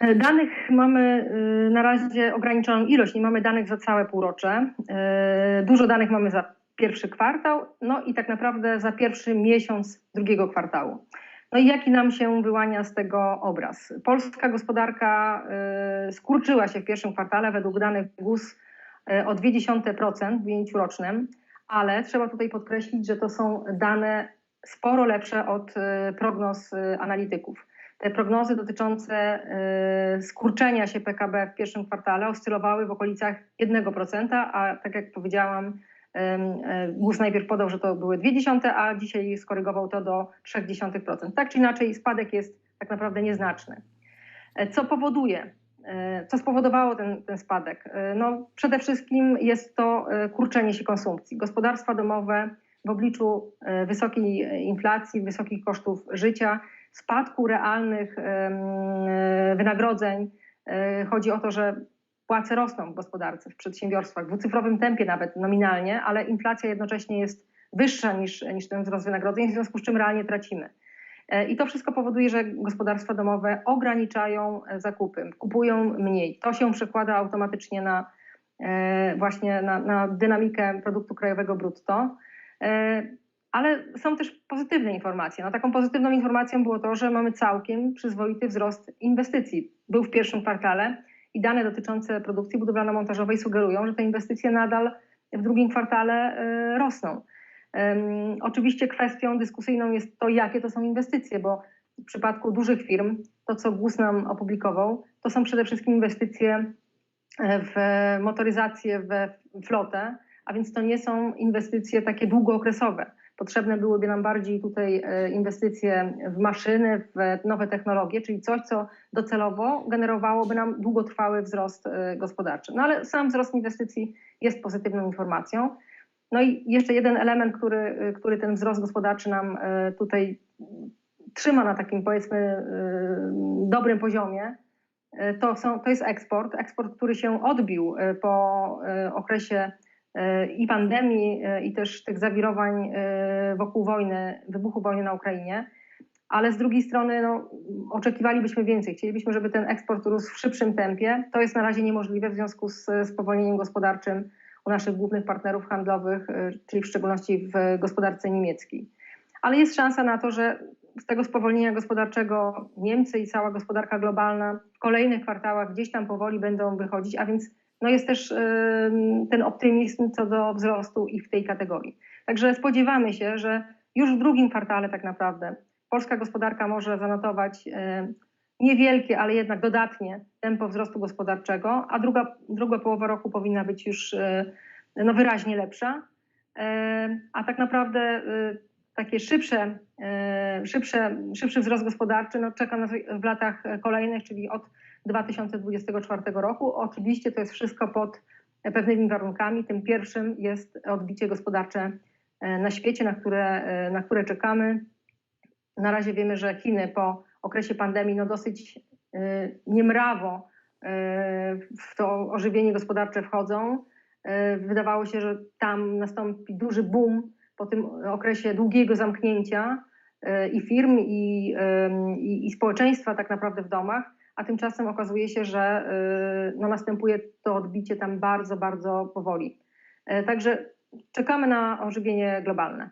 Danych mamy y, na razie ograniczoną ilość, nie mamy danych za całe półrocze. Y, Dużo danych mamy za pierwszy kwartał, no i tak naprawdę za pierwszy miesiąc drugiego kwartału. No i jaki nam się wyłania z tego obraz? Polska gospodarka skurczyła się w pierwszym kwartale według danych GUS o 0,2% w ujęciu rocznym, ale trzeba tutaj podkreślić, że to są dane sporo lepsze od prognoz analityków. Te prognozy dotyczące y, skurczenia się PKB w pierwszym kwartale oscylowały w okolicach 1%, a tak jak powiedziałam, y, GUS najpierw podał, że to były 0,2, a dzisiaj skorygował to do 0,3%. Tak czy inaczej spadek jest tak naprawdę nieznaczny. E, Co powoduje, e, co spowodowało ten, ten spadek? E, No, przede wszystkim jest to e, kurczenie się konsumpcji. Gospodarstwa domowe w obliczu e, wysokiej inflacji, wysokich kosztów życia, spadku realnych e, wynagrodzeń. E, Chodzi o to, że płace rosną w gospodarce, w przedsiębiorstwach, w dwucyfrowym tempie nawet nominalnie, ale inflacja jednocześnie jest wyższa niż, niż ten wzrost wynagrodzeń, w związku z czym realnie tracimy. E, I to wszystko powoduje, że gospodarstwa domowe ograniczają zakupy, kupują mniej. To się przekłada automatycznie na właśnie na, na dynamikę produktu krajowego brutto. Ale są też pozytywne informacje. No, taką pozytywną informacją było to, że mamy całkiem przyzwoity wzrost inwestycji. Był w pierwszym kwartale i dane dotyczące produkcji budowlano-montażowej sugerują, że te inwestycje nadal w drugim kwartale e, rosną. Oczywiście kwestią dyskusyjną jest to, jakie to są inwestycje, bo w przypadku dużych firm, to co GUS nam opublikował, to są przede wszystkim inwestycje e, w motoryzację, we flotę, a więc to nie są inwestycje takie długookresowe. Potrzebne byłyby nam bardziej tutaj e, inwestycje w maszyny, w nowe technologie, czyli coś, co docelowo generowałoby nam długotrwały wzrost e, gospodarczy. No ale sam wzrost inwestycji jest pozytywną informacją. No i jeszcze jeden element, który, e, który ten wzrost gospodarczy nam tutaj trzyma na takim powiedzmy dobrym poziomie, to, są, to jest eksport. Eksport, który się odbił po okresie i pandemii, e, i też tych zawirowań e, wokół wojny, wybuchu wojny na Ukrainie. Ale z drugiej strony no, oczekiwalibyśmy więcej. Chcielibyśmy, żeby ten eksport rósł w szybszym tempie. To jest na razie niemożliwe w związku z spowolnieniem gospodarczym u naszych głównych partnerów handlowych, e, czyli w szczególności w gospodarce niemieckiej. Ale jest szansa na to, że z tego spowolnienia gospodarczego Niemcy i cała gospodarka globalna w kolejnych kwartałach gdzieś tam powoli będą wychodzić, a więc no jest też ten optymizm co do wzrostu i w tej kategorii. Także spodziewamy się, że już w drugim kwartale tak naprawdę polska gospodarka może zanotować ym, niewielkie, ale jednak dodatnie tempo wzrostu gospodarczego, a druga, druga połowa roku powinna być już y, no, wyraźnie lepsza. E, A tak naprawdę y, takie szybsze, szybsze, szybszy wzrost gospodarczy no, czeka nas w latach kolejnych, czyli od 2024 roku. Oczywiście to jest wszystko pod pewnymi warunkami. Tym pierwszym jest odbicie gospodarcze e, na świecie, na które, e, na które czekamy. Na razie wiemy, że Chiny po okresie pandemii no, dosyć e, niemrawo e, w to ożywienie gospodarcze wchodzą. E, Wydawało się, że tam nastąpi duży boom po tym okresie długiego zamknięcia e, i firm, i, i, i społeczeństwa tak naprawdę w domach, a tymczasem okazuje się, że e, no, następuje to odbicie tam bardzo, bardzo powoli. E, Także czekamy na ożywienie globalne.